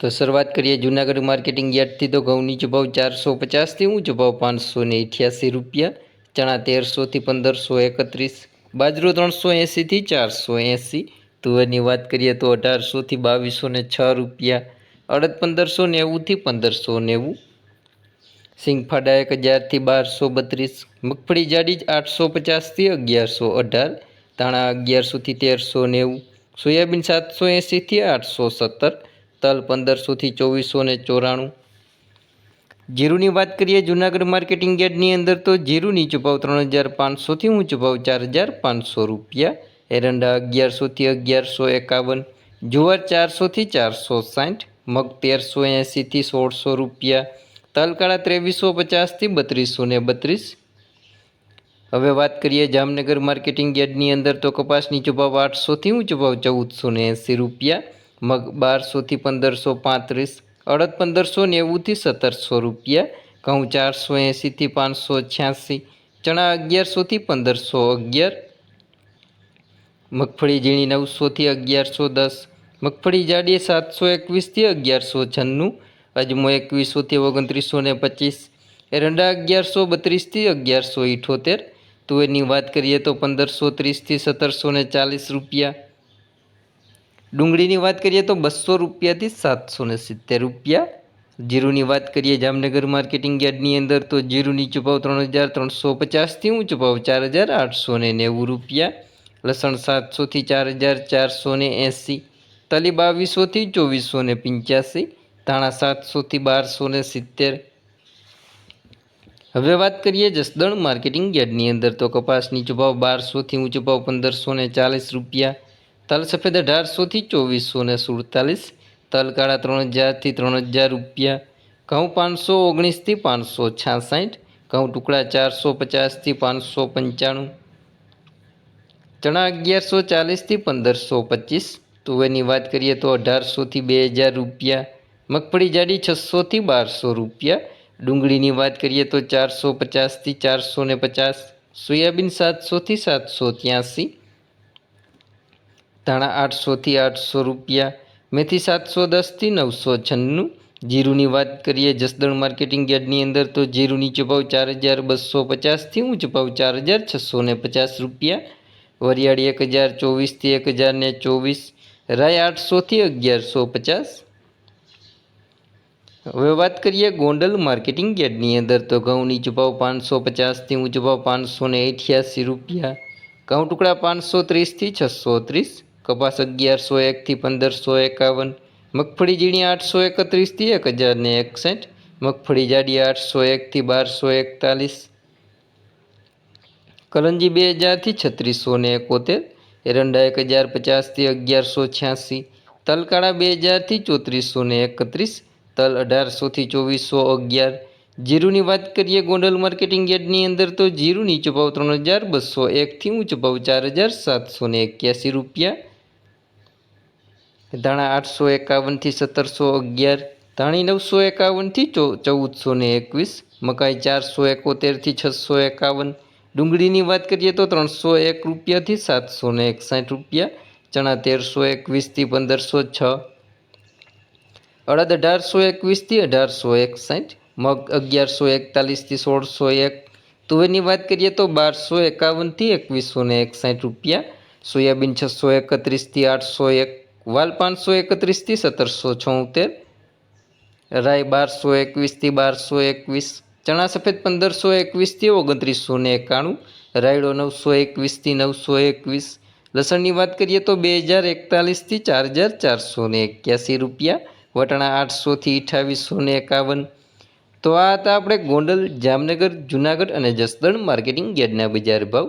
તો શરૂઆત કરીએ જૂનાગઢ માર્કેટિંગ યાર્ડથી. તો ઘઉં નીચો ચારસો પચાસથી, ઊંચો ભાવ પાંચસો ને અઠ્યાસી રૂપિયા. ચણા તેરસોથી પંદરસો એકત્રીસ, બાજરો ત્રણસો એંસીથી ચારસો એંસી તુવેરની વાત કરીએ તો અઢારસોથી બાવીસો ને છ રૂપિયા. અડદ પંદરસો નેવુંથી પંદરસો નેવું. સિંગફાડા એક હજારથી બારસો બત્રીસ. મગફળી જાડી આઠસો પચાસથી અગિયારસો અઢાર. ધાણા અગિયારસોથી તેરસો નેવું. સોયાબીન સાતસો એંસીથી આઠસો સત્તર. તલ પંદરસોથી ચોવીસો ને ચોરાણું. જીરુની વાત કરીએ, જૂનાગઢ માર્કેટિંગ યાર્ડની અંદર તો જીરુની ચૂપાવ ત્રણ હજાર પાંચસોથી ઊંચું ભાવ ચાર હજાર પાંચસો રૂપિયા, એરંડા અગિયારસોથી અગિયારસો એકાવન, જુવાર ચારસોથી ચારસો સાઠ, મગ તેરસો એંસીથી સોળસો રૂપિયા, તલકાળા ત્રેવીસો પચાસથી બત્રીસો ને બત્રીસ. હવે વાત કરીએ જામનગર માર્કેટિંગ યાર્ડની અંદર તો કપાસની ચૂપાવ આઠસોથી ઊંચો ભાવ ચૌદસો ને એંસી રૂપિયા મગ બારસોથી પંદરસો પાંત્રીસ, અડદ પંદરસો નેવુંથી સત્તરસો રૂપિયા, ઘઉં ચારસો એંસીથી પાંચસો છ્યાસી, ચણા અગિયારસોથી પંદરસો અગિયાર, મગફળી ઝીણી નવસોથી અગિયારસો દસ, મગફળી જાડી સાતસો એકવીસથી અગિયારસો છન્નું, અજમો એકવીસોથી ઓગણત્રીસો ને પચીસ, એરંડા અગિયારસો બત્રીસથી અગિયારસો ઇઠોતેર, તુવેરની વાત કરીએ તો પંદરસો ત્રીસથી સત્તરસો ને ચાલીસ રૂપિયા ડુંગળીની વાત કરીએ તો બસો રૂપિયાથી સાતસો ને સિત્તેર રૂપિયા. જીરુની વાત કરીએ જામનગર માર્કેટિંગ યાર્ડની અંદર તો જીરું નીચો ભાવ ત્રણ હજાર ત્રણસો પચાસથી ઊંચો ભાવ ચાર હજાર આઠસો ને નેવું રૂપિયા. લસણ સાતસોથી ચાર હજાર ચારસો ને એંસી. તલી બાવીસોથી ચોવીસો ને પંચ્યાસી. ધાણા સાતસોથી બારસો ને સિત્તેર. હવે વાત કરીએ જસદણ માર્કેટિંગ યાર્ડની અંદર તો કપાસ નીચો ભાવ બારસોથી ઊંચો ભાવ પંદરસો ને ચાલીસ રૂપિયા. તલ સફેદ અઢારસોથી ચોવીસો ને સુડતાલીસ, તલ કાળા ત્રણ હજારથી ત્રણ હજાર રૂપિયા, ઘઉં પાંચસો ઓગણીસથી પાંચસો છાસઠ, ઘઉં ટુકડા ચારસો પચાસથી પાંચસો પંચાણું, ચણા અગિયારસો ચાલીસથી પંદરસો પચીસ, તુવેરની વાત કરીએ તો અઢારસોથી બે હજાર રૂપિયા, મગફળી જાડી છસોથી બારસો રૂપિયા, ડુંગળીની વાત કરીએ તો ચારસો પચાસથી ચારસો ને પચાસ, સોયાબીન સાતસોથી સાતસો ત્યાંસી ધાણા આઠસોથી આઠસો રૂપિયા, મેથી સાતસો દસથી નવસો છન્નું. જીરુની વાત કરીએ જસદણ માર્કેટિંગ યાર્ડની અંદર તો જીરું નીચો ભાવ ચાર હજાર બસો પચાસથી ઊંચો ભાવ ચાર હજાર છસો ને પચાસ રૂપિયા. વરિયાળી એક હજાર ચોવીસથી એક હજાર ને ચોવીસ. રાય આઠસોથી અગિયારસો પચાસ. હવે વાત કરીએ ગોંડલ માર્કેટિંગ યાર્ડની અંદર તો ઘઉં નીચો પાંચસો પચાસથી ઊંચો ભાવ પાંચસો ને રૂપિયા. ઘઉં ટુકડા પાંચસો ત્રીસથી છસો ત્રીસ. કપાસ અગિયારસો એકથી પંદરસો એકાવન, મગફળી ઝીણી આઠસો એકત્રીસથી એક હજારને એકસઠ, મગફળી જાડી આઠસો એકથી બારસો એકતાલીસ કલંજી બે હજારથી છત્રીસો ને એકોતેર, એરંડા એક હજાર પચાસથી અગિયારસો છ્યાસી, તલકાળા બે હજારથી ચોત્રીસો ને એકત્રીસ, તલ અઢારસોથી ચોવીસો અગિયાર, જીરુની વાત કરીએ ગોંડલ માર્કેટિંગ યાર્ડની અંદર તો જીરું નીચો ભાવ ત્રણ હજાર બસો એકથી ઊંચો ભાવ ચાર હજાર સાતસો એક્યાસી રૂપિયા ધાણા આઠસો એકાવનથી સત્તરસો અગિયાર, ધાણી નવસો એકાવનથી ચૌ, ચૌદસો ને એકવીસ, મકાઈ ચારસો એકોતેરથી છસો એકાવન, ડુંગળીની વાત કરીએ તો ત્રણસો એક રૂપિયાથી સાતસો ને એકસાઠ રૂપિયા, ચણા તેરસો એકવીસથી પંદરસો છ, અડદ અઢારસો એકવીસથી અઢારસો એકસાઠ, મગ અગિયારસો એકતાલીસથી સોળસો એક, તુવેરની વાત કરીએ તો બારસો એકાવનથી એકવીસો ને એકસાઠ રૂપિયા, સોયાબીન છસો એકત્રીસથી આઠસો એક વાલ પાંચસો એકત્રીસથી સત્તરસો છોતેર રાય બારસો એકવીસથી બારસો એકવીસ ચણા સફેદ પંદરસો એકવીસથી ઓગણત્રીસો ને એકાણું, રાયડો નવસો એકવીસથી નવસો એકવીસ. લસણની વાત કરીએ તો બે હજાર એકતાલીસથી ચાર હજાર ચારસો ને એક્યાસી રૂપિયા, વટાણા આઠસોથી અઠાવીસો ને એકાવન. તો આ હતા આપણે ગોંડલ, જામનગર, જુનાગઢ અને જસદણ માર્કેટિંગ યાર્ડના બજાર ભાવ.